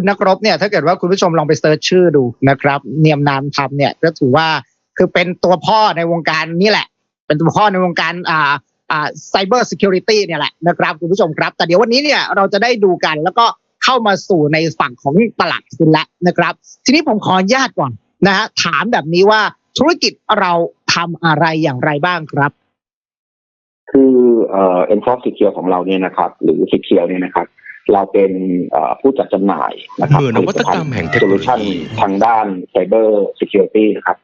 คุณนักรบเนี่ยถ้าเกิดว่าคุณผู้ชมลองไปเซิร์ชชื่อดูนะครับ เนียมนามทำเนี่ยก็ถือว่าคือเป็นตัวพ่อในวงการนี่แหละ เป็นตัวพ่อในวงการอ่าอ่าไซเบอร์ซิเคียวริตี้เนี่ยแหละนะครับคุณผู้ชมครับ แต่เดี๋ยววันนี้เนี่ยเราจะได้ดูกันแล้วก็เข้ามาสู่ในฝั่งของตลาดทุนแล้วนะครับ ทีนี้ผมขออนุญาตก่อนนะฮะถามแบบนี้ว่าธุรกิจเราทำอะไรอย่างไรบ้างครับ คือเอ่อ Enforce Secure ของเราเนี่ยนะครับ หรือ Secure เนี่ยนะครับ เราเป็นเอ่อผู้จัดจำหน่ายนะครับหมื่นนวัตกรรมแห่งเทคโซโนโลลูชันยีทางด้าน Cyber Security นะครับ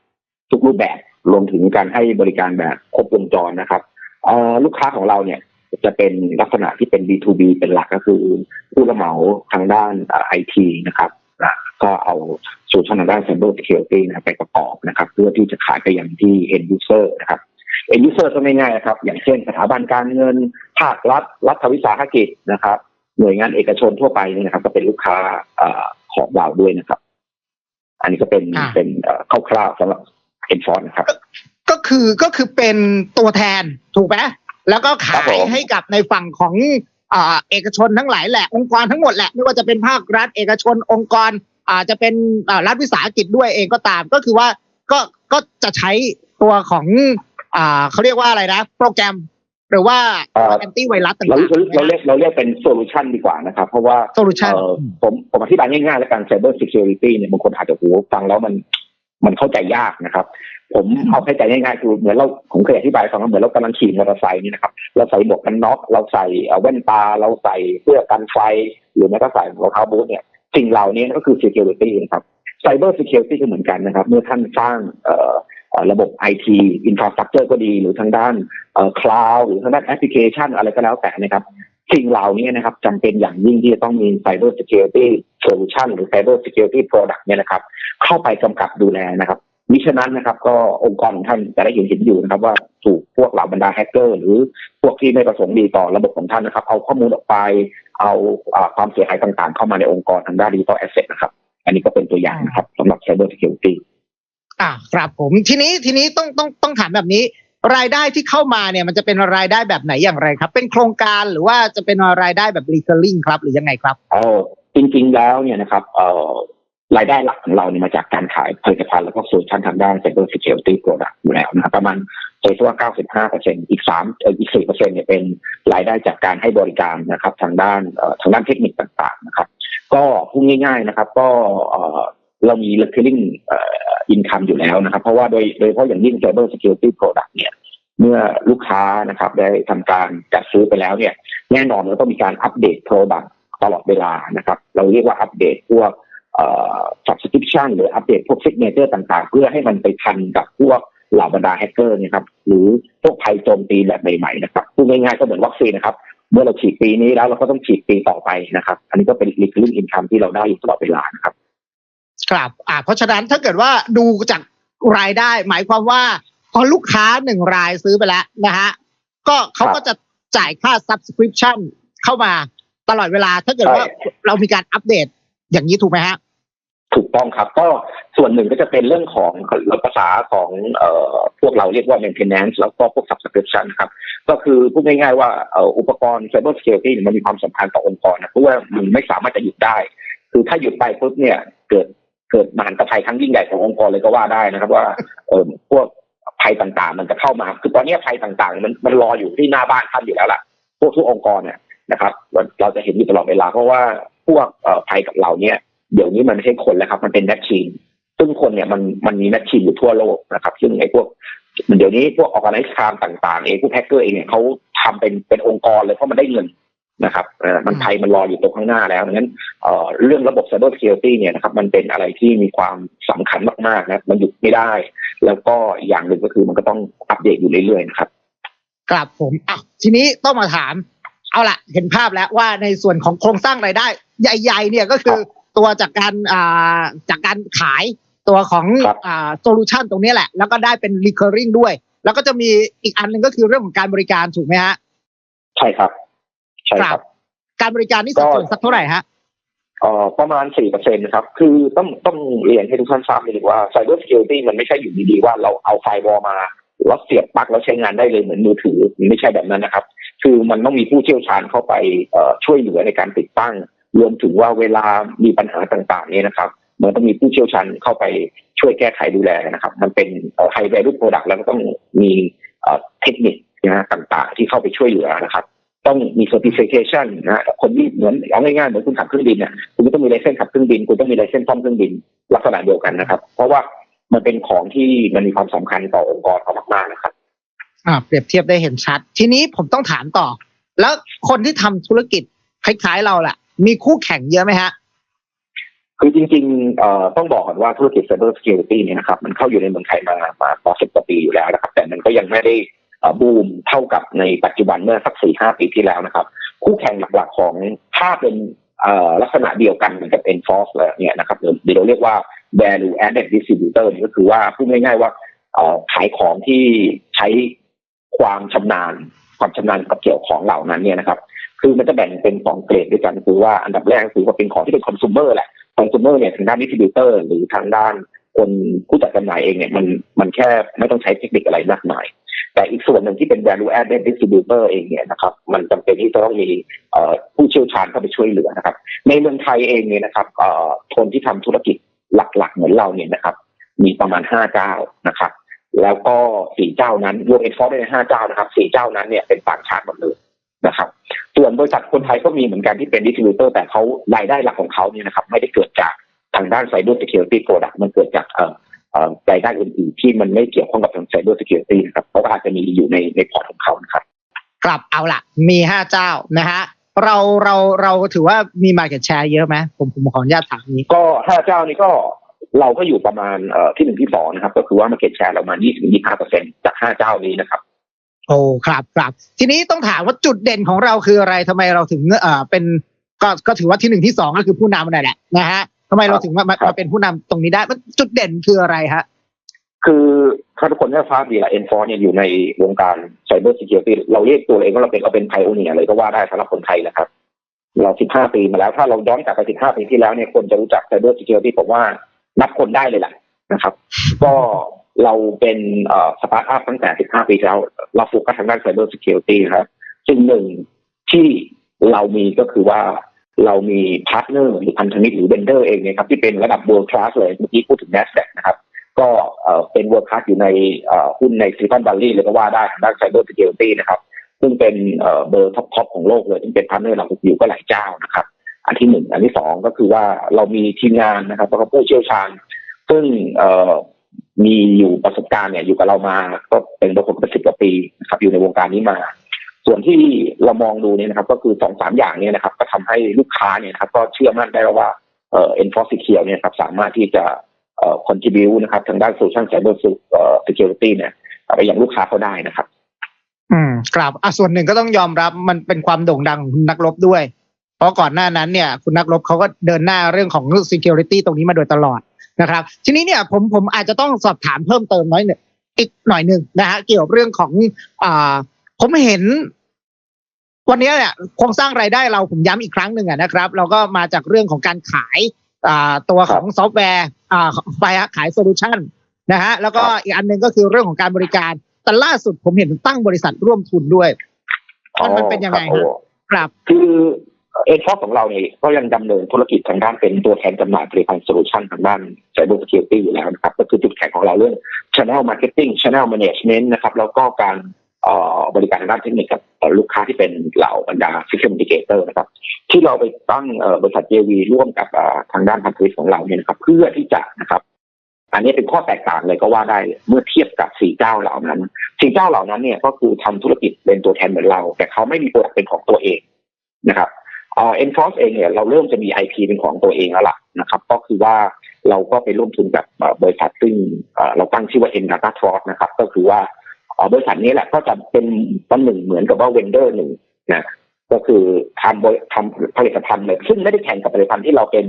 ทุกรูปแบบรวมถึงการให้บริการแบบครบวงจรนะครับเอ่อลูกค้าของเราเนี่ยจะเป็นลักษณะที่เป็น B2B เป็นหลักก็คือ ผู้รับเหมาทางด้านไอทีนะครับอะก็เอาโซลูชันทางด้าน Cyber Security นะครับไปประกอบนะครับ เพื่อที่จะขายไปยังที่ end user นะครับ end user ก็ง่ายๆนะครับ อย่างเช่นสถาบันการเงินภาครัฐรัฐวิสาหกิจนะครับ หน่วยงานเอกชนทั่วไปเนี่ยนะครับ ก็เป็นลูกค้าเอ่อของเราด้วยนะครับ อันนี้ก็เป็นอ่าเป็นเอ่อคร่าวๆสำหรับ Enforce นะครับ ก็คือก็คือเป็นตัวแทนถูกไหมแล้วก็ครัขาบผยมให้กับในฝั่งของอ่าเอกชนทั้งหลายแหละองค์กรทั้งหมดแหละ ไม่ว่าจะเป็นภาครัฐเอกชนองค์กรอ่าจะเป็นอ่ารัฐวิสาหกิจด้วยเองก็ตาม ก็คือว่าก็ก็จะใช้ตัวของอ่าเขาเรียกว่าอะไรนะ โปรแกรม หรือว่าเอ่อแอนตี้ไวรัสต่างเราๆเราเรียกเราเรียกเป็นโซลูชันดีกว่านะครับ เพราะว่าโซลูชันเอ่อผมผมอธิบายง่ายๆแล้วกัน Cyber Security เนี่ยบางคนอาจจะโหฟังแล้วมันมันเข้าใจยากนะครับ ผมเอาให้ใจง่ายๆคือเหมือนเราผมเคยอธิบายให้ฟังว่าเหมือนเรากำลังขี่มอเตอร์ไซค์นี่นะครับเราใส่หมวกกันน็อกเราใส่เอ่อแว่นตาเราใส่เสื้อกันไฟ หรือแม้กระทั่งใส่รองเท้าบูทเนี่ยสิ่งเหล่านี้ก็คือ security นะครับ Cyber Security ก็เหมือนกันนะครับ เมื่อท่านสร้าง เอ่อเอ่อระบบ IT infrastructure ก็ดี หรือทางด้านเอ่อ cloud หรือทางด้านแอปพลิเคชันอะไรก็แล้วแต่นะครับสิ่งเหล่านี้นะครับจำเป็นอย่างยิ่งที่จะต้องมี Cyber Security Solution หรือ Cyber Security Product เนี่ยนะครับ เข้าไปกำกับดูแลนะครับมิฉะนั้นนะครับ ก็องค์กรของท่านจะได้เห็นเห็นอยู่นะครับ ว่าถูกพวกเหล่าบรรดาแฮกเกอร์ หรือพวกที่ไม่ประสงค์ดีต่อระบบของท่านนะครับ เอาข้อมูลออกไป เอาอความเสียหายต่างๆ เข้ามาในองค์กรทางด้าน Digital Asset นะครับ อันนี้ก็เป็นตัวอย่างนะครับสำหรับ Cyber Security อ่าครับผมทีนี้ทีนี้ต้องต้องต้องถามแบบนี้ รายได้ที่เข้ามาเนี่ยมันจะเป็นรายได้แบบไหนอย่างไรครับ เป็นโครงการหรือว่าจะเป็นรายได้แบบ recurring ครับ หรือยังไงครับเออจริง ๆ แล้วเนี่ยนะครับเอ่อรายได้หลักของเราเนี่ยมาจากการขายผลิตภัณฑ์แล้วก็โซลูชันทางด้าน Cyber Security Product อยู่แล้วนะครับประมาณโดยทั่ว95เปอร์เซ็นอีก3เอ่ออีก4เปอร์เซ็นเนี่ยเป็นรายได้จากการให้บริการนะครับ ทางด้านเอ่อทางด้านเทคนิคต่างๆนะครับ ก็พูดง่าย ๆนะครับ ก็ เรามี recurring เอ่อ income อยู่แล้วนะครับ เพราะว่าโดยโดยเฉพาะอย่างยิ่ง Cyber Security Product เนี่ยเมื่อลูกค้านะครับได้ทำการจัดซื้อไปแล้วเนี่ย แน่นอนมันต้องมีการอัปเดต Product ตลอดเวลานะครับ เราเรียกว่าอัปเดตพวกเอ่อ subscription หรืออัปเดตพวก signature ต่างๆ เพื่อให้มันไปทันกับพวกเหล่าบรรดาแฮกเกอร์นะครับหรือพวกภัยโจมตีแบบใหม่ๆนะครับพูดง่ายๆก็เหมือนวัคซีนนะครับเมื่อเราฉีดปีนี้แล้วเราก็ต้องฉีดปีต่อไปนะครับ อันนี้ก็เป็น recurring income ที่เราได้อยู่ตลอดเวลานะครับ ครับอ่าเพราะฉะนั้นถ้าเกิดว่าดูจากรายได้ หมายความว่า พอลูกค้าหนึ่งรายซื้อไปแล้วนะฮะก็เขาก็จะจ่ายค่า subscription เข้ามาตลอดเวลาถ้าเกิดว่าเรามีการอัปเดตอย่างนี้ถูกไหมฮะถูกต้องครับ ก็ส่วนหนึ่งก็จะเป็นเรื่องของภาษาของเอ่อพวกเราเรียกว่า maintenance แล้วก็พวก subscription นะครับ ก็คือพูดง่ายๆว่าเอ่ออุปกรณ์ cyber security เนี่ยมันมีความสำคัญต่อองค์กรนะเพราะว่ามันไม่สามารถจะหยุดได้ คือถ้าหยุดไปปุ๊บเนี่ยเกิด เกิดมหันตภัยครั้งยิ่งใหญ่ขององค์กรเลยก็ว่าได้นะครับ ว่าเอ่อพวกภัยต่างๆ มันจะเข้ามา คือตอนนี้ภัยต่างๆ มันมันรออยู่ที่หน้าบ้านท่านอยู่แล้วล่ะ พวกทุกองค์กรเนี่ยนะครับ เราจะเห็นอยู่ตลอดเวลาเพราะว่าพวกเอ่อภัยกับเราเนี่ยเดี๋ยวนี้มันไม่ใช่คนแล้วครับ มันเป็นแมชชีนซึ่งคนเนี่ยมันมันมีแมชชีนอยู่ทั่วโลกนะครับ ซึ่งไอ้พวกเดี๋ยวนี้พวกออกไนซ์คามต่างๆเองพวกแฮกเกอร์เองเนี่ยเขาทำเป็นเป็นองค์กรเลยเพราะมันได้เงิน นะครับเอ่อมันภัยมันรออยู่ตรงข้างหน้าแล้วดังนั้นเอ่อเรื่องระบบ Cyber Security เนี่ยนะครับมันเป็นอะไรที่มีความสำคัญมากๆนะมันหยุดไม่ได้ แล้วก็อีกอย่างหนึ่งก็คือมันก็ต้องอัปเดตอยู่เรื่อยๆนะครับครับผมอะทีนี้ต้องมาถาม เอาละเห็นภาพแล้วว่าในส่วนของโครงสร้างรายได้ ใหญ่ๆ เนี่ยก็คือตัวจากการอ่าจากการขายตัวของครับอ่าโซลูชันตรงนี้แหละ แล้วก็ได้เป็น recurring ด้วย แล้วก็จะมีอีกอันหนึ่งก็คือเรื่องของการบริการถูกไหมฮะใช่ครับ ใช่ครับ การบริการนี่สัดส่วนสักเท่าไหร่ฮะเอ่อประมาณสี่เปอร์เซ็นนะครับ คือต้องต้องเรียนให้ทุกท่านทราบเลยว่า Cyber Security มันไม่ใช่อยู่ดีๆ ว่าเราเอาไฟวอลมาแล้วเสียบปลั๊กแล้วใช้งานได้เลยเหมือนมือถือมันไม่ใช่แบบนั้นนะครับ คือมันต้องมีผู้เชี่ยวชาญเข้าไปเอ่อช่วยเหลือในการติดตั้ง รวมถึงว่าเวลามีปัญหาต่างๆ เนี่ยนะครับ มันต้องมีผู้เชี่ยวชาญเข้าไปช่วยแก้ไขดูแลนะครับ มันเป็นไฮแวลูโปรดักต์แล้วก็ต้องมีเทคนิคนะฮะต่างๆ ที่เข้าไปช่วยเหลือนะครับ ต้องมี certification นะคนที่เหมือนเอาง่ายๆเหมือนคุณขับเครื่องบินเนี่ยคุณก็ต้องมีไลเซนส์ขับเครื่องบิน คุณต้องมีไลเซนส์ซ่อมเครื่องบินลักษณะเดียวกันนะครับ เพราะว่ามันเป็นของที่มันมีความสำคัญต่อองค์กรเขามากๆนะครับ อ่า เปรียบเทียบได้เห็นชัด ทีนี้ผมต้องถามต่อ แล้วคนที่ทำธุรกิจคล้ายๆเราแหละมีคู่แข่งเยอะไหมฮะคือจริงๆเอ่อต้องบอกก่อนว่าธุรกิจ Cyber Security เนี่ยนะครับมันเข้าอยู่ในเมืองไทยมามาพอสิบกว่าปีอยู่แล้วนะครับ แต่มันก็ยังไม่ได้ บูมเท่ากับในปัจจุบันเมื่อสักสี่ห้าปีที่แล้วนะครับ คู่แข่งหลักๆของถ้าเป็นลักษณะเดียวกันเหมือนกับ Enforce เนี่ยนะครับเดี๋ยวเราเรียกว่า value added distributor ก็คือว่าพูดง่ายๆว่าขายของที่ใช้ความชำนาญ ความชำนาญกับเกี่ยวของเหล่านั้นเนี่ยนะครับ คือมันจะแบ่งเป็นสองเกรดด้วยกันคือว่าอันดับแรกคือว่าเป็นของที่เป็นคอน sumer แหละคอน sumer เนี่ยทางด้านดิสติบิวเตอร์หรือทางด้านคนผู้จัดจำหน่ายเองเนี่ยมันมันแค่ไม่ต้องใช้เทคนิคอะไรมากมาย แต่อีกส่วนหนึ่งที่เป็น value added distributor เองเนี่ยนะครับมันจำเป็นที่จะต้องมีผู้เชี่ยวชาญเข้าไปช่วยเหลือนะครับ ในเมืองไทยเองเนี่ยนะครับคนที่ทำธุรกิจหลักๆ เหมือนเราเนี่ยนะครับ มีประมาณห้าเจ้านะครับ แล้วก็สี่เจ้านั้นรวมเอ็นฟอร์ได้ห้าเจ้านะครับสี่เจ้านั้นเนี่ยเป็นต่างชาติหมดเลยนะครับ ส่วนบริษัทคนไทยก็มีเหมือนกันที่เป็นดิสติบิวเตอร์แต่เขารายได้หลักของเขาเนี่ยนะครับ ไม่ได้เกิดจากทางด้านไซเบอร์ r ิ c u r i t y Product มันเกิดจากเอ่อ รายได้อื่นๆที่มันไม่เกี่ยวข้องกับทางไซเบอร์ r ิ c u r i t y นะครับเพราะว่าอาจจะมีอยู่ในในพอร์ตของเขานะครับกลับเอาละมีห้าเจ้านะฮะเราเราเราถือว่ามี market share เยอะไหมผมผมขออนุญาตถามนี้ ก็ห้าเจ้านี้ก็เราก็อยู่ประมาณเอ่อที่หนึ่งที่สองนะครับ ก็คือว่า market share เรามา20 25เปอร์เซ็นจากห้าเจ้านี้นะครับ โอ้ครับครับ ทีนี้ต้องถามว่าจุดเด่นของเราคืออะไรทำไมเราถึงเอ่อเป็นก็ก็ถือว่าที่หนึ่งที่สองก็คือผู้นำนั่นแหละนะฮะ ทำไมเราถึงมามาเป็นผู้นำตรงนี้ได้จุดเด่นคืออะไรฮะคือถ้าทุกคนได้ทราบดีละเอ็นฟอร์เนี่ยอยู่ในวงการไซเบอร์ซิเคียวตี้เราเรียกตัวเองว่าเราเป็นเราเป็นไพโอเนียเลยก็ว่าได้สำหรับคนไทยนะครับ เรา15ปีมาแล้ว ถ้าเราย้อนกลับไป15ปีที่แล้วเนี่ยคนจะรู้จักไซเบอร์ซิเคียวตี้ผมว่านับคนได้เลยแหละนะครับ ก็เราเป็นสตาร์ทอัพตั้งแต่15ปีแล้ว เราโฟกัสทางด้านไซเบอร์ซิเคียวตี้ครับซึ่งหนึ่งที่เรามีก็คือว่า เรามีพาร์ทเนอร์หรือพันธมิตรหรือเบนเดอร์เองเนี่ยครับที่เป็นระดับ world class เลยเมื่อกี้พูดถึง NASDAQ นะครับก็เป็น world class อยู่ในหุ้นในซิลิคอนวัลลีย์เลยก็ว่าได้ทางด้านไซเบอร์ซิเคียวตี้นะครับซึ่งเป็นเบอร์ท็อปๆของโลกเลยซึ่งเป็นพาร์ทเนอร์เราอยู่ก็หลายเจ้านะครับอันที่หนึ่งอันที่สองก็คือว่าเรามีทีมงานนะครับแล้วก็ผู้เชี่ยวชาญ ซึ่งมีอยู่ประสบการณ์เนี่ยอยู่กับเรามาก็เป็นประสบการณ์สิบกว่าปีนะครับอยู่ในวงการนี้มา ส่วนที่เรามองดูเนี่ยนะครับ ก็คือสองสามอย่างเนี่ยนะครับ ก็ทำให้ลูกค้าเนี่ยครับ ก็เชื่อมั่นได้ว่าเอ่อ Enforce Secure เนี่ยครับสามารถที่จะเอ่อ contribute นะครับ ทางด้าน solution cyber security เนี่ยไปยังลูกค้าเขาได้นะครับ อืมครับอะส่วนหนึ่งก็ต้องยอมรับมันเป็นความโด่งดังของนักรบด้วย เพราะก่อนหน้านั้นเนี่ย คุณนักรบเขาก็เดินหน้าเรื่องของ security ตรงนี้มาโดยตลอดนะครับ ทีนี้เนี่ยผมผมอาจจะต้องสอบถามเพิ่มเติมน้อยหนึ่งอีกหน่อยหนึ่งนะฮะเกี่ยวกับเรื่องของอ่า ผมเห็น วันนี้เนี่ยโครงสร้างรายได้เราผมย้ำอีกครั้งหนึ่งนะครับ เราก็มาจากเรื่องของการขายอ่าตัวของซอฟต์แวร์อ่าไปขายโซลูชันนะฮะแล้วก็อีกอันหนึ่งก็คือเรื่องของการบริการ แต่ล่าสุดผมเห็นตั้งบริษัทร่วมทุนด้วยมันมันเป็นยังไงครับ คือเอ็นฟอของเราเนี่ยก็ยังดำเนินธุรกิจทางด้านเป็นตัวแทนจำหน่ายผลิตภัณฑ์โซลูชันทางด้าน Cyber Security อยู่แล้วนะครับ ก็คือจุดแข็งของเราเรื่อง Channel Marketing Channel Management นะครับ แล้วก็การ บริการด้านเทคนิคกับลูกค้าที่เป็นเหล่าบรรดา System Integrator นะครับ ที่เราไปตั้งบริษัท JV ร่วมกับทางด้านพันธมิตรของเราเนี่ยนะครับ เพื่อที่จะนะครับ อันนี้เป็นข้อแตกต่างเลยก็ว่าได้เมื่อเทียบกับสี่เจ้าเหล่านั้นสี่เจ้าเหล่านั้นเนี่ยก็คือทำธุรกิจเป็นตัวแทนเหมือนเรา แต่เขาไม่มีโปรดักต์เป็นของตัวเองนะครับเอ่อ Enforce เองเนี่ยเราเริ่มจะมี IP เป็นของตัวเองแล้วล่ะนะครับ ก็คือว่าเราก็ไปร่วมทุนกับบริษัทซึ่งเราตั้งชื่อว่า e n d a t a Trust นะครับ ก็คือว่า บริษัทนี้แหละก็จะเป็นตันหนึ่งเหมือนกับว่าเวนเดอร์หนึ่งนะก็คือทำทำผลิตภัณฑ์เลยซึ่งไม่ได้แข่งกับผลิตภัณฑ์ที่เราเป็น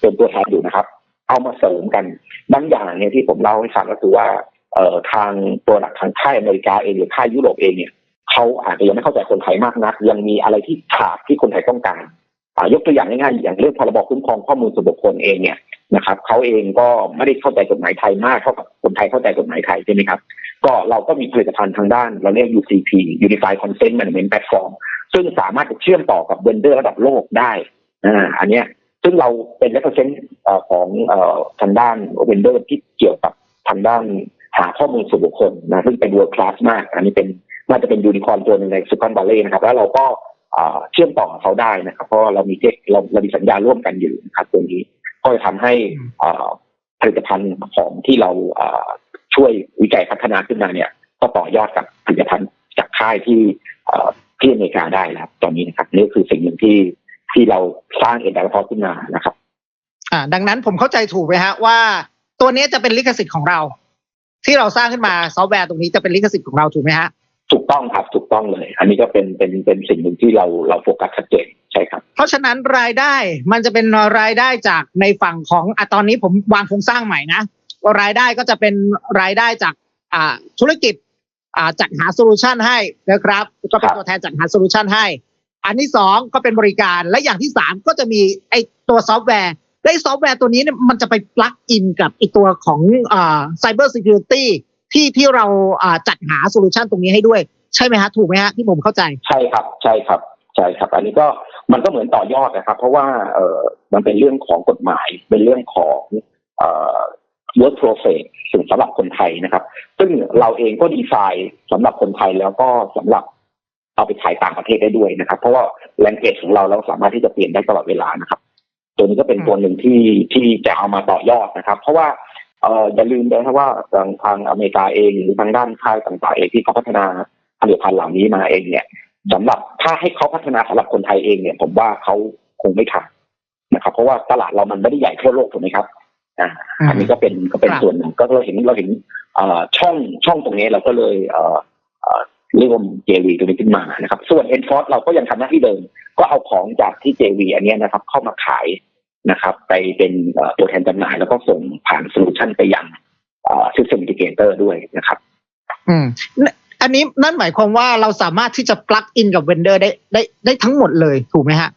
เป็นตัวแทนอยู่นะครับ เอามาเสริมกันบางอย่างเนี่ยที่ผมเล่าให้ฟังก็คือว่าเอ่อทางตัวหลักทางค่ายอเมริกาเองหรือค่ายยุโรปเองเนี่ยเขาอาจจะยังไม่เข้าใจคนไทยมากนัก ยังมีอะไรที่ขาดที่คนไทยต้องการ ยกตัวอย่างง่ายๆอย่างเรื่องพรบคุ้มครองข้อมูลส่วนบุคคลเองเนี่ยนะครับเขาเองก็ไม่ได้เข้าใจกฎหมายไทยมากเท่ากับคนไทยเข้าใจกฎหมายไทยใช่ไหมครับ ก็เราก็มีผลิตภัณฑ์ทางด้าน เราเรียก UCP Unified Consent Management Platform ซึ่งสามารถจะเชื่อมต่อกับเวนเดอร์ระดับโลกได้อ่าอันเนี้ยซึ่งเราเป็น represent เอ่อของอทางด้านเวนเดอร์ที่เกี่ยวกับทางด้านหาข้อมูลส่วนบุคคลนะซึ่งเป็น world class มาก อันนี้เป็นน่าจะเป็นยูนิคอร์นตัวหนึ่งในซิลิคอนวัลเลย์นะครับ แล้วเราก็ เอ่อเชื่อมต่อกับเขาได้นะครับ เพราะว่าเรามีเทคเราเรามีสัญญาร่วมกันอยู่นะครับตัวนี้ก็จะทำให้เอ่อผลิตภัณฑ์ของที่เราเอ่อช่วยวิจัยพัฒนาขึ้นมาเนี่ย ก็ต่อยอดกับผลิตภัณฑ์จากค่ายที่เอ่อที่อเมริกาได้แล้วตอนนี้นะครับนี่คือสิ่งหนึ่งที่ที่เราสร้างเอ็นไดพอขึ้นมานะครับ อ่า ดังนั้นผมเข้าใจถูกไหมฮะว่าตัวนี้จะเป็นลิขสิทธิ์ของเรา ที่เราสร้างขึ้นมาซอฟต์แวร์ตรงนี้จะเป็นลิขสิทธิ์ของเราถูกไหมฮะ ถูกต้องครับถูกต้องเลย อันนี้ก็เป็นเป็นเป็นสิ่งหนึ่งที่เราเราโฟกัสชัดเจนใช่ครับ เพราะฉะนั้นรายได้มันจะเป็นรายได้จากในฝั่งของอะตอนนี้ผมวางโครงสร้างใหม่นะรายได้ก็จะเป็นรายได้จากอ่าธุรกิจอ่าจัดหาโซลูชันให้นะครับก็เป็นตัวแทนจัดหาโซลูชันให้ อันที่สองก็เป็นบริการและอย่างที่สามก็จะมีไอตัวซอฟต์แวร์และไอ้ซอฟต์แวร์ตัวนี้เนี่ยมันจะไปปลักอินกับไอตัวของอ่า cyber security ที่ที่เราจัดหาโซลูชันตรงนี้ให้ด้วยใช่ไหมฮะถูกไหมฮะที่ผมเข้าใจใช่ครับใช่ครับใช่ครับ อันนี้ก็มันก็เหมือนต่อยอดนะครับ เพราะว่าเออมันเป็นเรื่องของกฎหมายเป็นเรื่องของเอ่อ work process ถึงสำหรับคนไทยนะครับ ซึ่งเราเองก็ดีไซน์สำหรับคนไทยแล้วก็สำหรับเอาไปขายต่างประเทศได้ด้วยนะครับ เพราะว่าแลงเกจของเราเราสามารถที่จะเปลี่ยนได้ตลอดเวลานะครับ ตัวนี้ก็เป็นตัวหนึ่งที่ที่จะเอามาต่อยอดนะครับ เพราะว่า เอ่ออย่าลืมนะครับว่าทางทางอเมริกาเองหรือทางด้านค่ายต่างๆเองที่เขาพัฒนาผลิตภัณฑ์เหล่านี้มาเองเนี่ยสำหรับถ้าให้เขาพัฒนาสำหรับคนไทยเองเนี่ย ผมว่าเขาคงไม่ทำนะครับ เพราะว่าตลาดเรามันไม่ได้ใหญ่ทั่วโลกถูกไหมครับอ่าอันนี้ก็เป็นก็เป็นครับส่วนหนึ่งก็เราเห็นเราเห็นเอ่อช่องช่องตรงนี้เราก็เลยเอ่อเอ่อเรียกว่าเจวีตัวนี้ขึ้นมานะครับ ส่วนเอ็นฟอร์เราก็ยังทำหน้าที่เดิม ก็เอาของจากที่เจวีอันเนี้ยนะครับ เข้ามาขาย นะครับ ไปเป็นเอ่อตัวแทนจำหน่ายแล้วก็ส่งผ่านโซลูชันไปยังซิสเต็มอินทิเกเตอร์ด้วยนะครับ อืมนอันนี้นั่นหมายความว่าเราสามารถที่จะปลักอินกับเวนเดอร์ได้ได้ได้ทั้งหมดเลยถูกไหมฮะ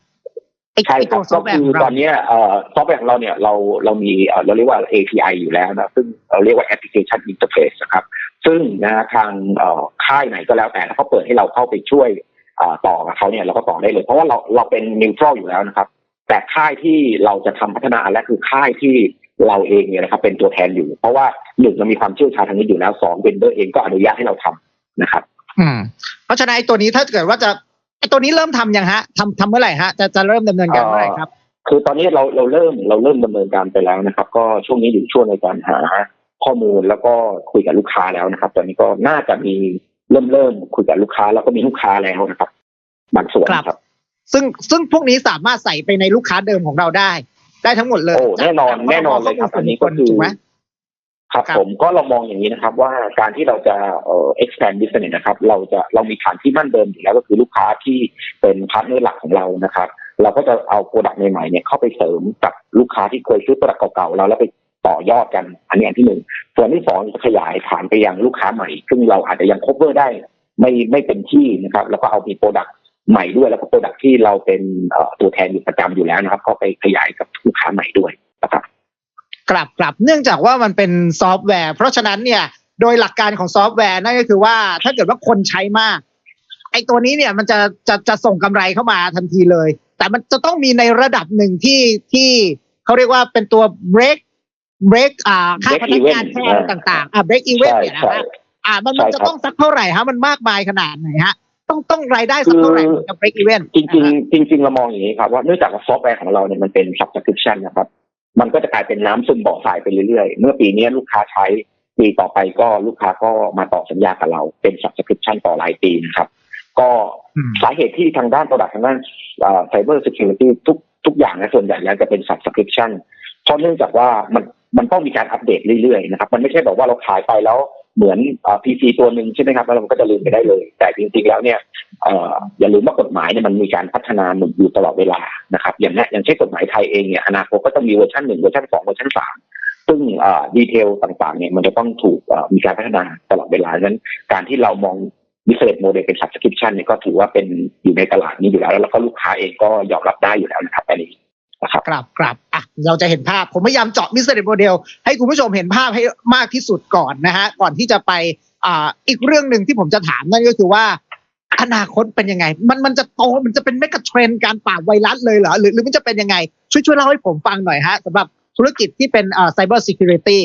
ไอ้ใช่ไอ้ครัตับวซอก็ฟต์แวร์คืขอองเราตอนเนี้ยเอ่อซอฟต์แวร์ของเราเนี่ยเราเรามีเอ่อเราเรียกว่า API อยู่แล้วนะซึ่งเราเรียกว่า application interface นะครับ ซึ่งนะทางเอ่อค่ายไหนก็แล้วแต่ถ้าเขาเปิดให้เราเข้าไปช่วยเอ่อต่อกับเขาเนี่ยเราก็ต่อได้เลย เพราะว่าเราเราเป็น neutral อยู่แล้วนะครับ แต่ค่ายที่เราจะทำพัฒนาอันแรกคือค่ายที่เราเองเนี่ยนะครับเป็นตัวแทนอยู่ เพราะว่าหนึ่งเรามีความเชี่ยวชาญทางนี้อยู่แล้วสองเวนเดอร์เองก็อนุญาตให้เราทำนะครับ อืม เพราะฉะนั้นไอ้ตัวนี้ถ้าเกิดว่าจะไอ้ตัวนี้เริ่มทำยังฮะทำทำเมื่อไหร่ฮะจะจะเริ่มดำเนินการเมื่อไหร่ครับ คือตอนนี้เราเราเริ่มเราเริ่มดำเนินการไปแล้วนะครับ ก็ช่วงนี้อยู่ช่วงในการหาข้อมูลแล้วก็คุยกับลูกค้าแล้วนะครับ ตอนนี้ก็น่าจะมีเริ่มเริ่มคุยกับลูกค้าแล้วก็มีลูกค้าแล้วนะครับบางส่วนครับ ซึ่งซึ่งพวกนี้สามารถใส่ไปในลูกค้าเดิมของเราได้ ได้ทั้งหมดเลยโอ้แน่นอนจากแน่นอนเลยครับอันนี้ก็คือถูกไหมครับครับผมก็เรามองอย่างนี้นะครับ ว่าการที่เราจะเอ่อ expand business นะครับ เราจะเรามีฐานที่มั่นเดิมอยู่แล้วก็คือลูกค้าที่เป็นพาร์ทเนอร์หลักของเรานะครับ เราก็จะเอาโปรดักต์ใหม่ๆเนี่ยเข้าไปเสริมกับลูกค้าที่เคยซื้อโปรดักต์เก่าๆเราแล้วไปต่อยอดกัน อันนี้อันที่หนึ่งส่วนที่สองจะขยายฐานไปยังลูกค้าใหม่ ซึ่งเราอาจจะยัง cover ได้ ไม่ไม่เป็นที่นะครับ แล้วก็เอามีโปรดักต์ ใหม่ด้วยแล้วก็โปรดักต์ที่เราเป็นเอ่อตัวแทนอยู่ประจำอยู่แล้วนะครับ ก็ไปขยายกับลูกค้าใหม่ด้วยนะครับกลับกลับเนื่องจากว่ามันเป็นซอฟต์แวร์ เพราะฉะนั้นเนี่ยโดยหลักการของซอฟต์แวร์นั่นก็คือว่าถ้าเกิดว่าคนใช้มากไอ้ตัวนี้เนี่ยมันจะจะจะส่งกำไรเข้ามาทันทีเลย แต่มันจะต้องมีในระดับหนึ่งที่ที่เขาเรียกว่าเป็นตัว break break อ่าค่า Break พนักงาน even แค่อะไรต่างๆอ่า break even ใช่เนี่ยนะใช่ฮะอ่ามันใช่มันจะครับต้องสักเท่าไหร่ฮะมันมากมายขนาดไหนฮะ ต้องต้องรายได้สักเท่าไหร่ถึงจะ break even จริงๆจริงๆเรามองอย่างนี้ครับว่าเนื่องจากว่าซอฟต์แวร์ของเราเนี่ยมันเป็น subscription นะครับ มันก็จะกลายเป็นน้ำซึมบ่อทรายไปเรื่อยๆ เมื่อปีนี้ลูกค้าใช้ปีต่อไปก็ลูกค้าก็มาต่อสัญญากับเราเป็น subscription ต่อรายปีนะครับ ก็อืมสาเหตุที่ทางด้านตัวดักทางด้านไซเบอร์ security ทุกทุกอย่างนะส่วนใหญ่แล้วจะเป็น subscription เพราะเนื่องจากว่ามันมันต้องมีการอัปเดตเรื่อยๆนะครับ มันไม่ใช่แบบว่าเราขายไปแล้ว เหมือนพีซีตัวหนึ่งใช่ไหมครับแล้วเราก็จะลืมไปได้เลย แต่จริงๆแล้วเนี่ยอย่าลืมว่ากฎหมายเนี่ยมันมีการพัฒนาหนุนอยู่ตลอดเวลานะครับอย่างนี้อย่างเช่นกฎหมายไทยเองเนี่ยอนาคตก็ต้องมีเวอร์ชันหนึ่งเวอร์ชันสองเวอร์ชันสามซึ่งดีเทลต่างๆเนี่ยมันจะต้องถูกมีการพัฒนาตลอดเวลาดังนั้นการที่เรามอง business model เป็น subscription เนี่ยก็ถือว่าเป็นอยู่ในตลาดนี้อยู่แล้ว แล้วก็ลูกค้าเองก็ยอมรับได้อยู่แล้วนะครับอันนี้ นะครับกลับกลับอะเราจะเห็นภาพผมพยายามเจาะ business model ให้คุณผู้ชมเห็นภาพให้มากที่สุดก่อนนะฮะก่อนที่จะไปอ่าอีกเรื่องหนึ่งที่ผมจะถามนั่นก็คือว่าอนาคตเป็นยังไง มันมันจะโตมันจะเป็นเมกะเทรนการปราบไวรัสเลยเหรอหรือหรือมันจะเป็นยังไง ช่วยช่วยเล่าให้ผมฟังหน่อยฮะสำหรับธุรกิจที่เป็นเอ่อ cyber security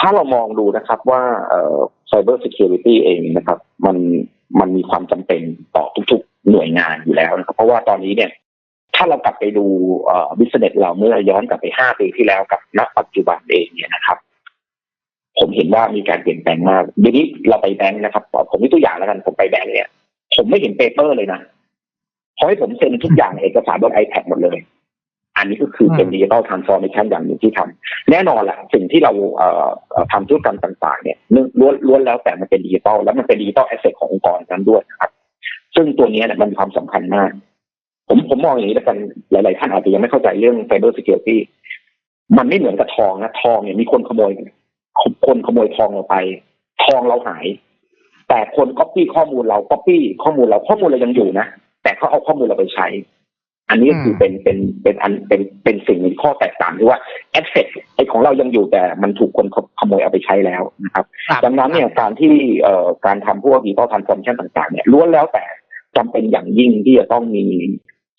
ถ้าเรามองดูนะครับว่าเอ่อ cyber security เองนะครับ มันมันมีความจำเป็นต่อทุกๆหน่วยงานอยู่แล้วนะครับ เพราะว่าตอนนี้เนี่ย ถ้าเรากลับไปดูเอ่อ business เราเมื่อย้อนกลับไปห้าปีที่แล้วกับณปัจจุบันเองเนี่ยนะครับ ผมเห็นว่ามีการเปลี่ยนแปลงมากเดี๋ยวนี้เราไปแบงค์นะครับผมมีตัวอย่างแล้วกันผมไปแบงค์เนี่ย ผมไม่เห็นเปเปอร์เลยนะเพราะให้ผมเซ็นทุกอย่างเอกสารบน iPad หมดเลย อันนี้ก็คือเป็นดิจิตอลทรานส์ฟอร์เมชันอย่างหนึ่งที่ทำแน่นอนแหละสิ่งที่เราเอ่อเอ่อทำธุรกรรมต่าง ๆ เนี่ยล้วนล้วนแล้วแต่มันเป็นดิจิตอลแล้วมันเป็นดิจิตอลแอสเซทขององค์กรนั้นด้วยนะครับ ซึ่งตัวนี้เนี่ยมันมีความสำคัญมาก ผมผมมองอย่างนี้แล้วกันหลาย ๆ ท่านอาจจะยังไม่เข้าใจเรื่อง Cyber Security มันไม่เหมือนกับทองนะทองเนี่ยมีคนขโมย คนขโมยทองเราไป ทองเราหาย แต่คนก๊อปปี้ข้อมูลเราก๊อปปี้ข้อมูลเราข้อมูลเรายังอยู่นะแต่เขาเอาข้อมูลเราไปใช้ อันนี้คือเป็นเป็นเป็นอันเป็นเป็นสิ่งในข้อแตกต่างที่ว่าแอสเซทไอของเรายังอยู่แต่มันถูกคนขโมยเอาไปใช้แล้วนะครับครับดังนั้นเนี่ยการที่เอ่อการทำพวกดิจิตอลทรานส์ฟอร์มชันต่าง ๆ เนี่ยล้วนแล้วแต่จำเป็นอย่างยิ่งที่จะต้องมี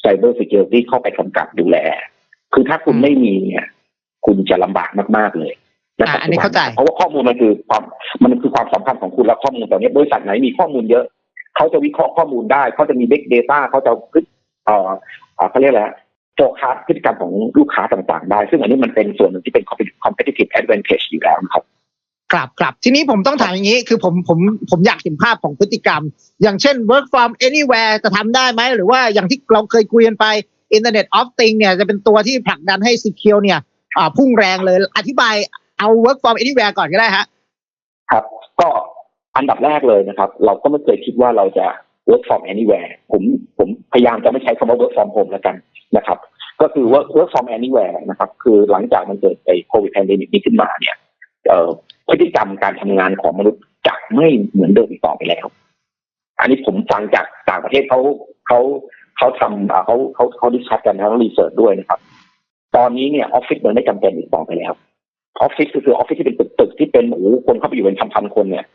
Cyber Security เข้าไปกำกับดูแล คือถ้าคุณอืมไม่มีเนี่ยคุณจะลำบากมาก ๆ เลยณอะอันนี้เข้าใจเพราะว่าข้อมูลมันคือความมันคือความสำคัญของคุณและข้อมูลตอนนี้บริษัทไหนมีข้อมูลเยอะ เขาจะวิเคราะห์ข้อมูลได้ เขาจะมี Big Data เขาจะคิดเอ่อเอ่อเขาเรียกอะไรโฟกัสพฤติกรรมของลูกค้าต่าง ๆ ได้ ซึ่งอันนี้มันเป็นส่วนหนึ่งที่เป็น competitive advantage อยู่แล้วนะครับ ครับครับทีนี้ผมต้องถามอย่างนี้ คือผมผมผมอยากเห็นภาพของพฤติกรรม อย่างเช่น work from anywhere จะทำได้ไหม หรือว่าอย่างที่เราเคยคุยกันไป Internet of Things เนี่ยจะเป็นตัวที่ผลักดันให้ secure เนี่ยพุ่งแรงเลยอธิบายเอา work from anywhere ก่อนก็ได้ฮะครับ ก็อันดับแรกเลยนะครับ เราก็ไม่เคยคิดว่าเราจะ work from anywhere ผมผมพยายามจะไม่ใช้คำว่า work from home แล้วกันนะครับ ก็คือ work work from anywhere นะครับ คือหลังจากมันเกิดไอ้โควิดแพนเดมิกนี้ขึ้นมาเนี่ยเอ่อ พฤติกรรมการทำงานของมนุษย์จะไม่เหมือนเดิมอีกต่อไปแล้ว อันนี้ผมฟังจากต่างประเทศเขาเขาเขาทำเขาเขาเขาดิสคัสกันนะแล้วรีเสิร์ชด้วยนะครับ ตอนนี้เนี่ยออฟฟิศมันไม่จำเป็นอีกต่อไปแล้วออฟฟิศก็คือออฟฟิศที่เป็นตึกตึกที่เป็นโอ้โหคนเข้าไปอยู่เป็นพันๆคนเนี่ย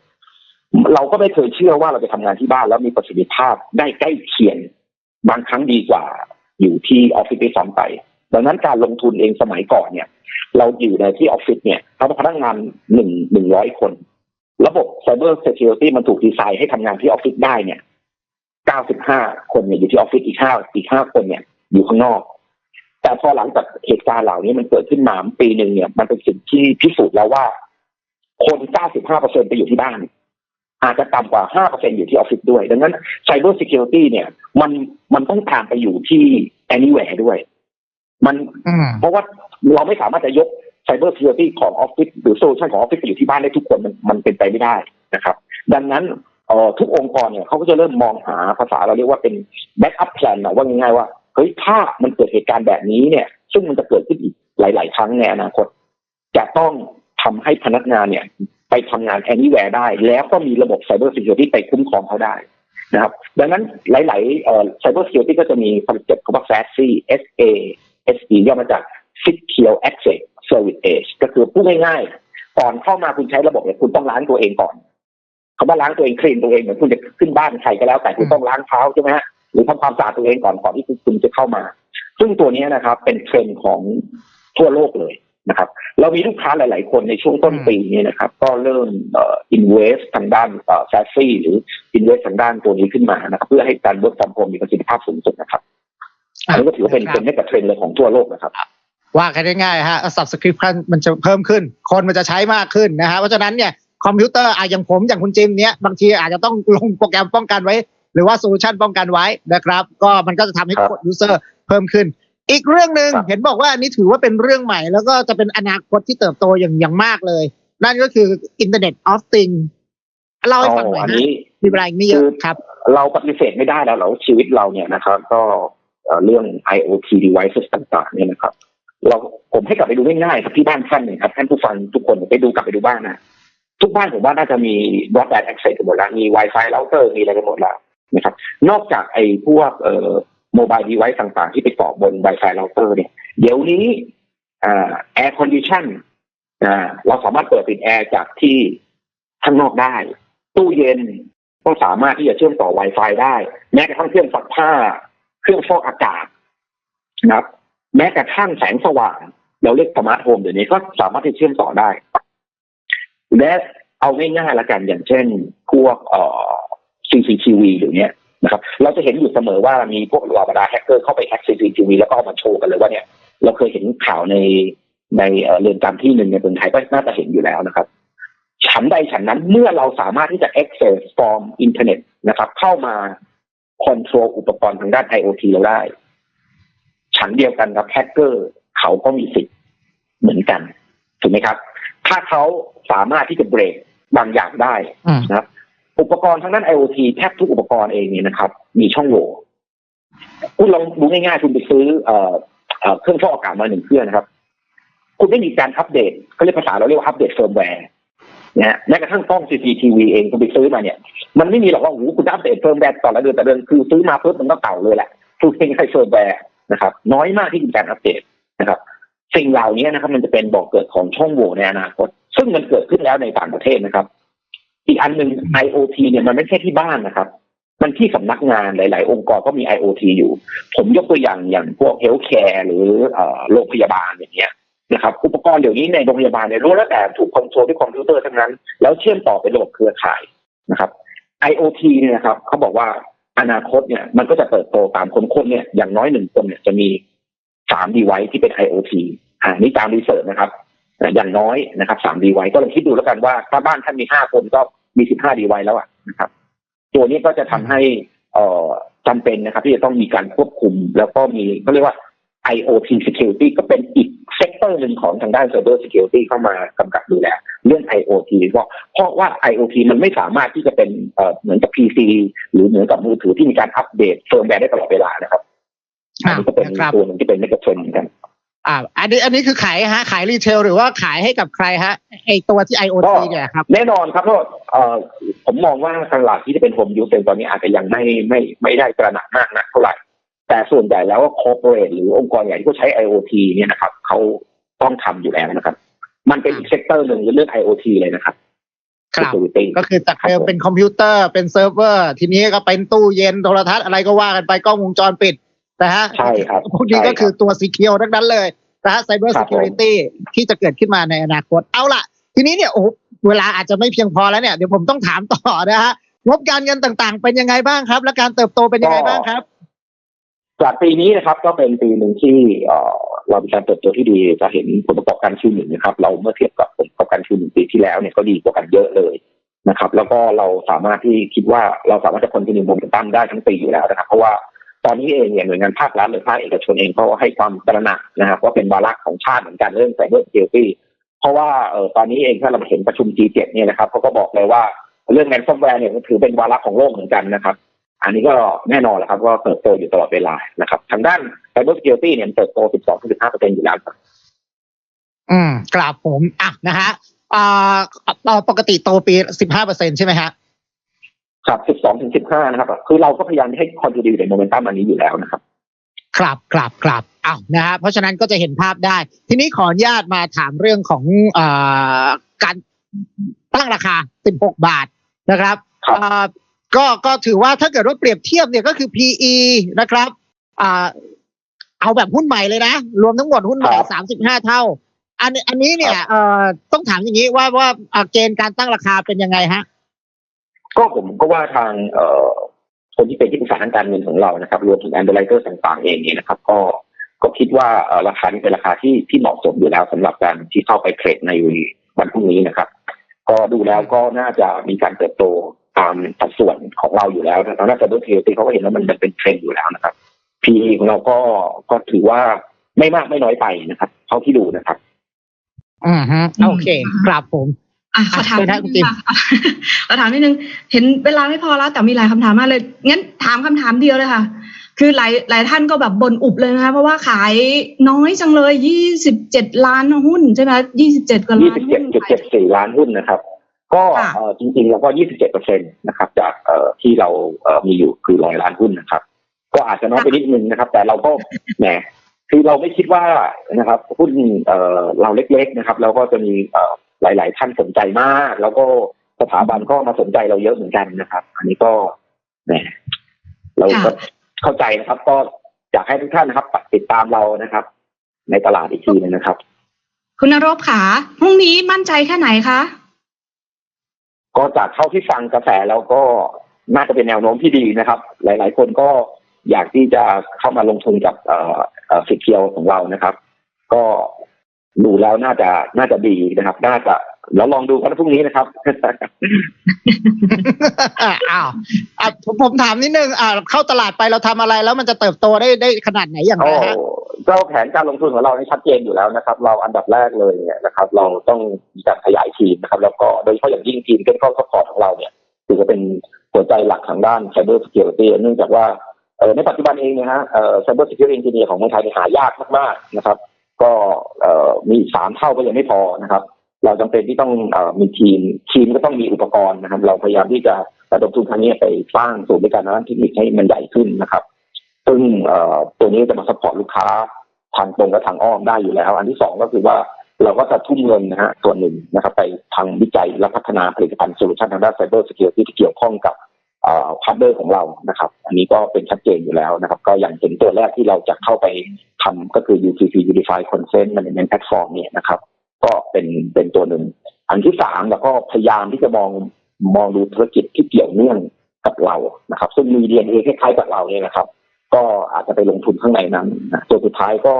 เราก็ไม่เคยเชื่อว่าเราจะทำงานที่บ้านแล้วมีประสิทธิภาพได้ใกล้เคียงบางครั้งดีกว่าอยู่ที่ออฟฟิศด้วยซ้ำไป ดังนั้นการลงทุนเองสมัยก่อนเนี่ย เราอยู่ในที่ออฟฟิศเนี่ยเราพนักงานหนึ่งหนึ่งร้อยคน ระบบ Cyber Security มันถูกดีไซน์ให้ทำงานที่ออฟฟิศได้เนี่ยเก้าสิบห้าคนเนี่ยอยู่ที่ออฟฟิศอีกห้าอีกห้าคนเนี่ย อยู่ข้างนอก แต่พอหลังจากเหตุการณ์เหล่านี้มันเกิดขึ้นมาปีหนึ่งเนี่ย มันเป็นสิ่งที่พิสูจน์แล้วว่า คนเก้าสิบห้าเปอร์เซ็นไปอยู่ที่บ้าน อาจจะต่ำกว่าห้าเปอร์เซ็นอยู่ที่ออฟฟิศด้วย ดังนั้น Cyber Security เนี่ย มันมันต้องตามไปอยู่ที่ anywhere ด้วย มันอืมเพราะว่าเราไม่สามารถจะยก Cyber Security ของออฟฟิศหรือโซลูชันของออฟฟิศไปอยู่ที่บ้านได้ทุกคนมันมันเป็นไปไม่ได้นะครับ ดังนั้นเอ่อทุกองค์กรเนี่ยเขาก็จะเริ่มมองหาภาษาเราเรียกว่าเป็น backup plan นะว่าง่ายๆว่าเฮ้ยถ้ามันเกิดเหตุการณ์แบบนี้เนี่ย ซึ่งมันจะเกิดขึ้นอีกหลาย ๆ ครั้งในอนาคต จะต้องทำให้พนักงานเนี่ย ไปทำงาน anywhere ได้ แล้วก็มีระบบ Cyber Security ไปคุ้มครองเขาได้นะครับ ดังนั้นหลายๆเอ่อ Cyber Security ก็จะมีคอนเซ็ปต์คำว่า SASE S A S E ย่อมาจาก Secure Access Service Edge ก็คือพูดง่ายๆ ก่อนเข้ามาคุณใช้ระบบเนี่ยคุณต้องล้างตัวเองก่อนคำว่าล้างตัวเองคลีนตัวเองเหมือนคุณจะขึ้นบ้านใครก็แล้ว แต่คุณต้องล้างเท้าใช่ไหมฮะหรือทำความสะอาดตัวเองก่อนก่อนที่คุณจะเข้ามา ซึ่งตัวนี้นะครับ เป็นเทรนด์ของทั่วโลกเลยนะครับ เรามีลูกค้าหลาย ๆ คนในช่วงต้นปีนี้นะครับ ก็เริ่มเอ่อ invest ทางด้านเอ่อ SASE หรือ invest ทางด้านตัวนี้ขึ้นมานะครับ เพื่อให้การ work from home มีประสิทธิภาพสูงสุดนะครับ อันนี้ก็ถือว่าเป็นเป็นเมกะเทรนด์เลยของทั่วโลกนะครับว่ากันง่ายๆฮะ subscription มันจะเพิ่มขึ้น คนมันจะใช้มากขึ้นนะฮะเพราะฉะนั้นเนี่ยคอมพิวเตอร์อะอย่างผมอย่างคุณจิมเนี้ยบางทีอาจจะต้องลงโปรแกรมป้องกันไว้ หรือว่าโซลูชันป้องกันไว้นะครับ ก็มันก็จะทำให้ครับกดยูเซอร์เพิ่มขึ้น อีกเรื่องหนึ่งครับเห็นบอกว่าอันนี้ถือว่าเป็นเรื่องใหม่ แล้วก็จะเป็นอนาคตที่เติบโตอย่างอย่างมากเลย นั่นก็คือ Internet of Things เล่าให้ฟังหน่อยอันนะนี้มีเวลาอีกไม่เยอะครับ เราปฏิเสธไม่ได้แล้วเราชีวิตเราเนี่ยนะครับ ก็ เรื่อง IoT devices ต่างๆเนี่ยนะครับเราผมให้กลับไปดูง่ายๆครับที่บ้านท่านเนี่ยครับท่านผู้ฟังทุกคนไปดูกลับไปดูบ้านนะทุกบ้านผมว่าน่าจะมี broadband access กันหมดแล้วมี Wi-Fi router มีอะไรกันหมดแล้วนะครับ นอกจากไอ้พวกเอ่อ mobile device ต่างๆ ที่ไปต่อบน Wi-Fi router เนี่ยเดี๋ยวนี้อ่า air condition อ่าเราสามารถเปิดปิดแอร์จากที่ข้างนอกได้ ตู้เย็นก็สามารถที่จะเชื่อมต่อ Wi-Fi ได้ แม้กระทั่งเครื่องซักผ้า เครื่องฟอกอากาศนะครับ แม้กระทั่งแสงสว่าง เราเรียกสมาร์ทโฮมเดี๋ยวนี้ก็สามารถที่เชื่อมต่อได้ และเอาง่ายๆละกันอย่างเช่น พวกเอ่อ CCTV เดี๋ยวนี้ยนะครับ เราจะเห็นอยู่เสมอว่ามีพวกเหล่าบรรดาแฮกเกอร์เข้าไปแฮก CCTV แล้วก็เอามาโชว์กันเลยว่าเนี่ย เราเคยเห็นข่าวในในเอ่อเรือนจำที่หนึ่งในเมืองไทยก็น่าจะเห็นอยู่แล้วนะครับฉันใดฉันนั้นเมื่อเราสามารถที่จะ access from อินเทอร์เน็ตนะครับ เข้ามา control อุปกรณ์ทางด้าน IoT เราได้ ฉันเดียวกันกับแฮกเกอร์เขาก็มีสิทธิ์เหมือนกัน ถูกไหมครับ ถ้าเขาสามารถที่จะเบรกบางอย่างได้อืมนะครับ อุปกรณ์ทางด้าน IoT แทบทุกอุปกรณ์เองเนี่ยนะครับ มีช่องโหว่คุณลองดูง่ายๆคุณไปซื้อเอ่อเอ่อเครื่องฟอกอากาศมาหนึ่งเครื่องนะครับ คุณไม่มีการอัปเดตเขาเรียกภาษาเราเรียกว่าอัปเดตเฟิร์มแวร์ นะแม้กระทั่งกล้อง CCTV เองคุณไปซื้อมาเนี่ย มันไม่มีหรอกว่าโอ้โหคุณจะอัปเดตเฟิร์มแวร์ต่อละเดือนแต่เดือนคือซื้อมาปุ๊บมันก็เก่าเลยแหละคือเพียงแค่เฟิร์มแวร์นะครับ น้อยมากที่มีการอัปเดตนะครับ สิ่งเหล่านี้นะครับมันจะเป็นบอกเกิดของช่องโหว่ในอนาคต ซึ่งมันเกิดขึ้นแล้วในต่างประเทศนะครับ อีกอันหนึ่ง IoT เนี่ยมันไม่ใช่ที่บ้านนะครับ มันที่สำนักงานหลาย ๆ องค์กรก็มี IoT อยู่ ผมยกตัวอย่างอย่างพวกเฮลท์แคร์หรือเอ่อโรงพยาบาลอย่างเงี้ย นะครับอุปกรณ์เดี๋ยวนี้ในโรงพยาบาลเนี่ยรู้แล้วแต่ถูกคอนโทรลด้วยคอมพิวเตอร์ทั้งนั้น แล้วเชื่อมต่อเป็นระบบเครือข่ายนะครับ IoT เนี่ยนะครับเขาบอกว่าอนาคตเนี่ยมันก็จะเติบโตตามคนคนเนี่ยอย่างน้อยหนึ่งคนเนี่ยจะมีสามดีไวที่เป็น IoT อ่านี่ตามรีเสิร์ชนะครับอ่อย่างน้อยนะครับสามดีไวก็ลองคิดดูแล้วกันว่าถ้าบ้านท่านมีห้าคนก็มีสิบห้าดีไวแล้วอะนะครับ ตัวนี้ก็จะทำให้เอ่อจำเป็นนะครับ ที่จะต้องมีการควบคุม แล้วก็มีเขาเรียกว่า IoT security ก็เป็นอีกเซกเตอร์หนึ่งของทางด้าน cyber security เข้ามากำกับดูแลเรื่อง IoT เพราะเพราะว่า IoT มันไม่สามารถที่จะเป็นเอ่อเหมือนกับ PC หรือเหมือนกับมือถือที่มีการอัปเดตเฟิร์มแวร์ได้ตลอดเวลานะครับอันนี้ก็เป็นนะครับตัวหนึ่งที่เป็นเมกะเทรนด์เหมือนกันอ่าอันนี้อันนี้คือขายฮะขายรีเทลหรือว่าขายให้กับใครฮะไอตัวที่ IoT ก็เนี่ยครับแน่นอนครับเพราะเอ่อผมมองว่าตลาดที่จะเป็นโฮมยูสตอนนี้อาจจะยังไม่ไม่ไม่ได้ตระหนักมากนักเท่าไหร่ แต่ส่วนใหญ่แล้วว่าคอร์ปอเรทหรือองค์กรใหญ่ที่เขาใช้ IoT เนี่ยนะครับเขาต้องทำอยู่แล้วนะครับ มันเป็นอีกเซกเตอร์หนึ่งเรื่อง IoT เลยนะครับครับ security ก็คือจากเดิมครับผมเป็นคอมพิวเตอร์เป็นเซิร์ฟเวอร์ ทีนี้ก็เป็นตู้เย็นโทรทัศน์อะไรก็ว่ากันไปกล้องวงจรปิดนะฮะใช่ครับพวกนี้ก็คือตัวสีเขียวทั้งนั้นเลยนะฮะไซเบอร์ครัซิบผมเคียวริตี้ที่จะเกิดขึ้นมาในอนาคตเอาล่ะ ทีนี้เนี่ยโอ้โหเวลาอาจจะไม่เพียงพอแล้วเนี่ยเดี๋ยวผมต้องถามต่อนะฮะงบการเงินต่างๆ เป็นยังไงบ้างครับ และการเติบโตเป็นยังไงบ้างครับ จากปีนี้นะครับก็เป็นปีหนึ่งที่เอ่อเรามีการเติบโตที่ดีจะเห็นผลประกอบการคิวหนึ่งนะครับ เราเมื่อเทียบกับผลประกอบการคิวหนึ่งปีที่แล้วเนี่ยก็ดีกว่ากันเยอะเลยนะครับ แล้วก็เราสามารถที่คิดว่าเราสามารถจะคนตินิวโมเมนตัมได้ทั้งปีอยู่แล้วนะครับ เพราะว่าตอนนี้เองเนี่ยหน่วยงานภาครัฐหรือภาคเอกชนเองเขาให้ความตระหนักนะครับว่าเป็นวาระของชาติเหมือนกันเรื่อง Cyber Security เพราะว่าเออตอนนี้เองถ้าเราเห็นประชุม G7 เนี่ยนะครับเขาก็บอกเลยว่าเรื่องแมนซอมแวร์เนี่ยถือเป็นวาระของโลกเหมือนกันนะครับ อันนี้ก็แน่นอนแหละครับว่าเติบโตอยู่ตลอดเวลานะครับ ทางด้าน Cyber Security เนี่ยเติบโต 12-15%อยู่แล้วครับอืมกราบผมอะนะฮะอ่าต่อปกติโตปีสิบห้าเปอร์เซ็นใช่ไหมฮะครับ 12-15 นะครับ คือเราก็พยายามให้คอนติเนียในโมเมนตัมอันนี้อยู่แล้วนะครับครับครับครับอ้าวนะฮะเพราะฉะนั้นก็จะเห็นภาพได้ ทีนี้ขออนุญาตมาถามเรื่องของเอ่อการตั้งราคา 16 บาทนะครับครับเอ่อ ก็ก็ถือว่าถ้าเกิดว่าเปรียบเทียบเนี่ยก็คือ PE นะครับ อ่า เอาแบบหุ้นใหม่เลยนะ รวมทั้งหมดหุ้นใหม่35เท่า อันอันนี้เนี่ยเอ่อต้องถามอย่างนี้ว่าว่าอ่าเกณฑ์การตั้งราคาเป็นยังไงฮะ ก็ผมก็ว่าทางเอ่อคนที่เป็นที่ปรึกษาทางการเงินของเรานะครับ รวมถึงแอนด์ไลเตอร์ต่างๆเองเนี่ยนะครับ ก็ก็คิดว่าเอ่อราคานี้เป็นราคาที่ที่เหมาะสมอยู่แล้วสำหรับการที่เข้าไปเทรดในวันพรุ่งนี้นะครับ ก็ดูแล้วก็น่าจะมีการเติบโต ตามสัดส่วนของเราอยู่แล้วทางด้านซับเบอร์เทลตีเขาก็เห็นว่ามันเป็นเทรนด์อยู่แล้วนะครับ PE ของเราก็ก็ถือว่าไม่มากไม่น้อยไปนะครับเท่าที่ดูนะครับอืมฮึโอเคครับผมอะขอถามเชิญนินะดคุณนึจิงมค่ะขอถามนิดนึงเห็นเวลาไม่พอแล้ว แต่มีหลายคำถามมากเลยงั้นถามคำถามเดียวเลยค่ะ คือหลายหลายท่านก็แบบบ่นอุบเลยนะคะเพราะว่าขายน้อยจังเลยยี่สิบเจ็ดล้านหุ้นใช่ไหมยี่สิบเจ็ดกว่าล้านหุ้นขาย27.74ล้านหุ้นนะครับ ก็ค่ะเอ่อจริงๆแล้วก็ 27เปอร์เซ็นต์นะครับ จากเอ่อที่เราเอ่อมีอยู่คือร้อยล้านหุ้นนะครับ ก็อาจจะน้อยไปนิดนึงนะครับ แต่เราก็แหมคือเราไม่คิดว่านะครับหุ้นเอ่อเราเล็กๆนะครับ แล้วก็จะมีเอ่อหลาย ๆ ท่านสนใจมาก แล้วก็สถาบันก็มาสนใจเราเยอะเหมือนกันนะครับ อันนี้ก็แหมเราก็เข้าใจนะครับ ก็อยากให้ทุกท่านนะครับ ติดตามเรานะครับ ในตลาดอีกทีหนึงนะครับ คุณนรบขาพรุ่งนี้มั่นใจแค่ไหนคะ ก็จากเท่าที่ฟังกระแสแล้วก็น่าจะเป็นแนวโน้มที่ดีนะครับ หลาย ๆ คนก็อยากที่จะเข้ามาลงทุนกับเอ่อสิทธิ์เคียวของเรานะครับ ก็ดูแล้วน่าจะน่าจะดีนะครับ น่าจะ แล้วลองดูกันพรุ่งนี้นะครับอ้าวอะผมผมถามนิดนึงอ่าเข้าตลาดไปเราทำอะไร แล้วมันจะเติบโตได้ได้ขนาดไหนอย่างไรโอ้ฮะเจ้าแผนการลงทุนของเรานี่ชัดเจนอยู่แล้วนะครับ เราอันดับแรกเลยเนี่ยนะครับ เราต้องมีการขยายทีมนะครับ แล้วก็โดยเฉพาะอย่างยิ่งทีมเป็นข้อซัพพอร์ตของเราเนี่ยถือว่าเป็นหัวใจหลักทางด้าน Cyber Security เนื่องจากว่าเอ่อในปัจจุบันเองเนะฮะเอ่อ Cyber Security Engineer ของเมืองไทยเนี่ยหายากมากๆนะครับ ก็เอ่อมีอีกสามเท่าก็ยังไม่พอนะครับ เราจำเป็นที่ต้องอมีทีม ทีมก็ต้องมีอุปกรณ์นะครับ เราพยายามที่จะระดมทุนครั้งนี้ไปสร้างศูนย์บริการด้านเทคนิคให้มันใหญ่ขึ้นนะครับ ซึ่งตัวนี้จะมาสปอร์ตลูกค้าทางตรงและทางอ้อมได้อยู่แล้ว อันที่สองก็คือว่าเราก็จะทุ่มเงินนะฮะส่วนหนึ่งนะครับ ไปทางวิจัยและพัฒนาผลิตภัณฑ์โซลูชันทางด้านไซเบอร์สเกลที่เกี่ยวข้องกับพาร์ทเนอร์ของเรานะครับ อันนี้ก็เป็นชัดเจนอยู่แล้วนะครับ ก็อย่างเป็นตัวแรกที่เราจะเข้าไปทำก็คือ UCC Unified Consent Management Platform เนี่ยนะครับ ก็เป็นเป็นตัวหนึ่ง อันที่สามเราก็พยายามที่จะมองมองดูธุรกิจที่เกี่ยวเนื่องกับเรานะครับ ซึ่งมีดีเอ็นเอคล้ายๆกับเราเนี่ยนะครับ ก็อาจจะไปลงทุนข้างในนั้นนะตัวสุดท้ายก็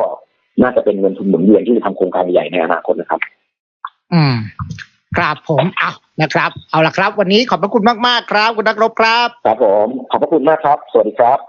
น่าจะเป็นเงินทุนหมุนเวียนที่จะทำโครงการใหญ่ในอนาคตนะครับ อืมครับผมเอานะครับ เอาละครับ วันนี้ขอบพระคุณมาก ๆ ครับ คุณนักรบครับ ครับผม ขอบพระคุณมากครับ สวัสดีครับ